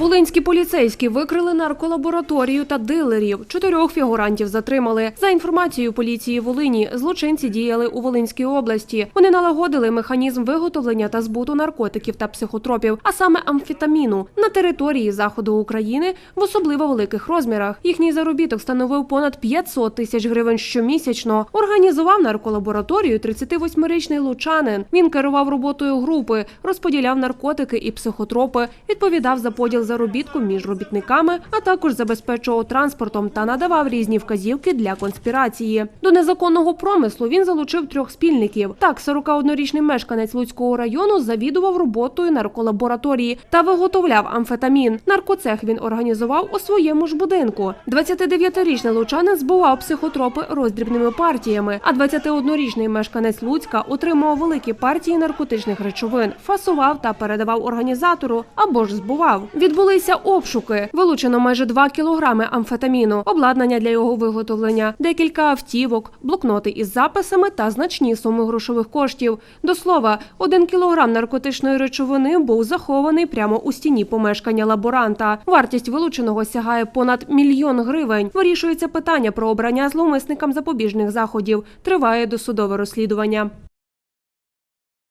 Волинські поліцейські викрили нарколабораторію та дилерів. Чотирьох фігурантів затримали. За інформацією поліції Волині, злочинці діяли у Волинській області. Вони налагодили механізм виготовлення та збуту наркотиків та психотропів, а саме амфетаміну, на території заходу України в особливо великих розмірах. Їхній заробіток становив понад 500 тисяч гривень щомісячно. Організував нарколабораторію 38-річний лучанин. Він керував роботою групи, розподіляв наркотики і психотропи, відповідав за поділ заробітку між робітниками, а також забезпечував транспортом та надавав різні вказівки для конспірації. До незаконного промислу він залучив трьох спільників. Так, 41-річний мешканець Луцького району завідував роботою нарколабораторії та виготовляв амфетамін. Наркоцех він організував у своєму ж будинку. 29-річний лучанин збував психотропи роздрібними партіями, а 21-річний мешканець Луцька отримував великі партії наркотичних речовин, фасував та передавав організатору або ж збував. Відбулися обшуки. Вилучено майже 2 кілограми амфетаміну, обладнання для його виготовлення, декілька автівок, блокноти із записами та значні суми грошових коштів. До слова, один кілограм наркотичної речовини був захований прямо у стіні помешкання лаборанта. Вартість вилученого сягає понад мільйон гривень. Вирішується питання про обрання зловмисникам запобіжних заходів. Триває досудове розслідування.